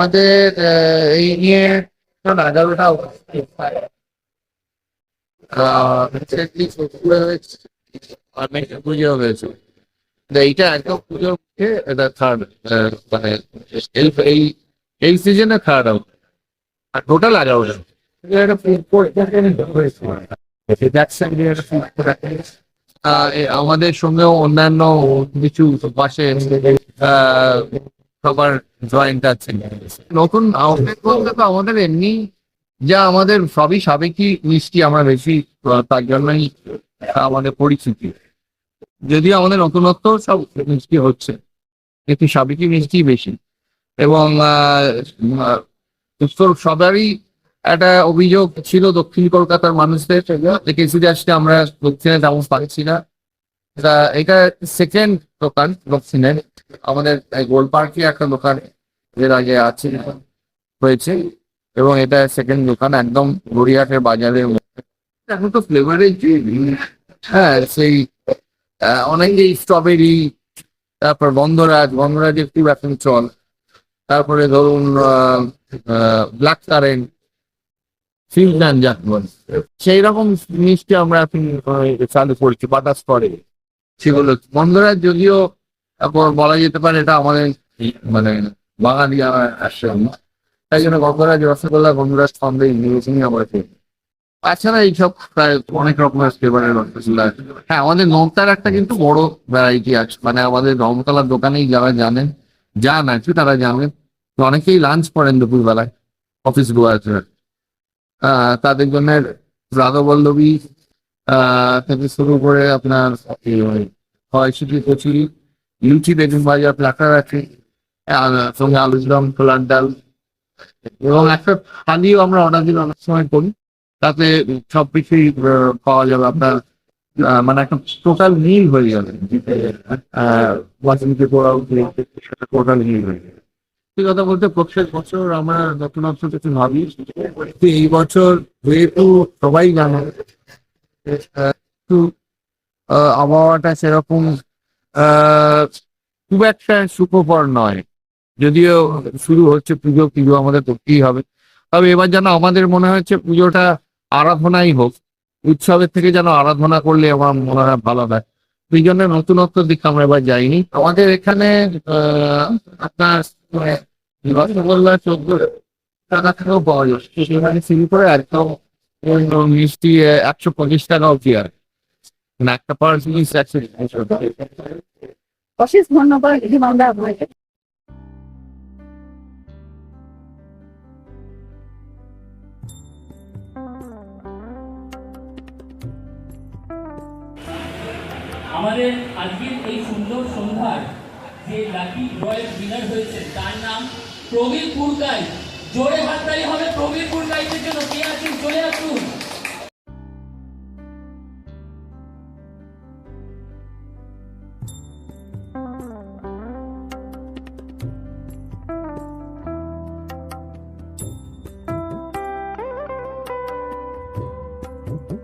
আমাদের এই নিয়ে এগারোটা পুজো হয়েছে? অনেক পুজো হয়েছে। তো এইটা একদম পুজোর মুখে এটা থার্ড মানে এই সিজনে থার্ড আউট। আর টোটাল এগারোটা আমাদের সঙ্গেও অন্যান্য কিছু পাশে সবার জয়েন্ট আছে নতুন আউটলেট বলতে তো আমাদের এমনি যা আমাদের সবই সাবেকি মিষ্টি, আমরা বেশি তার জন্যই আমাদের পরিচিতি। যদিও আমাদের নতুনত্ব সব মিষ্টি হচ্ছে, কিন্তু সাবেকি মিষ্টি বেশি। এবং সবারই একটা অভিযোগ ছিল দক্ষিণ কলকাতার মানুষদের। যে কেসিতে আসতে আমরা দক্ষিণে তেমন পাচ্ছি না। এটা এটা সেকেন্ড দোকান, দক্ষিণের। আমাদের গোল পার্কে একটা দোকান এর আগে আছে, হয়েছে। এবং এটা সেকেন্ড দোকান, একদম গড়িয়াহাটের বাজারের মধ্যে। এখন তো ফ্লেভারের যে হ্যাঁ সেই অনেকেই স্ট্রবেরি তারপর বন্ধরাজ গন্ধরাজ একটু এখন চল। তারপরে ধরুন ব্ল্যাক কারেন্ট ফিনল্যান্ড যাকে সেই রকম মিষ্টি আমরা এখন চালু করছি, বাতাস করে। সেগুলো গন্ধরাজ যদিও বলা যেতে পারে এটা আমাদের মানে বাঙালি আসছে তাই জন্য গন্ধরাজ রসগোল্লা গন্ধরাজ সন্দেহ নিয়েছি আমরা খেয়ে তাছাড়া এইসব প্রায় অনেক রকমের ফ্লেভারের রসগোল্লা। হ্যাঁ আমাদের নোনতার একটা কিন্তু বড় ভ্যারাইটি আছে। মানে আমাদের রমতলার দোকানেই যারা জানেন যান আছে তারা জানেন। অনেকেই লাঞ্চ করেন দুপুরবেলায় অফিস গোয়াতে তাদের জন্য রাধাবল্লভী থেকে শুরু করে আপনার কড়াইশুটি কচুরি, লুচি, বেগুন ভাজা প্লাটার আছে সঙ্গে আলুর দম ছোলার ডাল। এবং একটা থালিও আমরা অর্ডার দিলে অনেক সময় করি। তাতে সব কিছুই পাওয়া যাবে আপনার মানে একটা টোটাল মিল হয়ে যাবে। টোটাল মিল হয়ে যাবে। সত্যি কথা বলতে প্রত্যেক বছর আমরা নতুনত্ব কিছু ভাবি। এই বছর যেহেতু সবাই জানে একটু আবহাওয়াটা সেরকম খুব একটা সুখকর নয়। যদিও শুরু হচ্ছে পুজো পুজো আমাদের করতেই হবে। তবে এবার যেন আমাদের মনে হচ্ছে পুজোটা আরাধনাই হোক, উৎসবের থেকে যেন আরাধনা করলে আমার মনে হয় ভালো হয়। এই জন্য নতুনত্ব দিকে আমরা এবার যাইনি। আমাদের এখানে আপনার রসগোল্লা চোদ্দ টাকা থেকেও পাওয়া যায়। সেখানে শুরু করে একদম মিষ্টি একশো পঁচিশ টাকা অব্দি আর। মানে একটা পার জিনিস একশো অশেষ ধন্যবাদ হিমান্দা আপনাকে। আমাদের আজকের এই সুন্দর সন্ধ্যার যে লাকি রয়্যাল উইনার হয়েছে তার নাম প্রবীর পুরকাই। জোরে হাততালি হবে প্রবীর গুণ গাইতের জন্য। কে আসুন চলে আসুন। Thank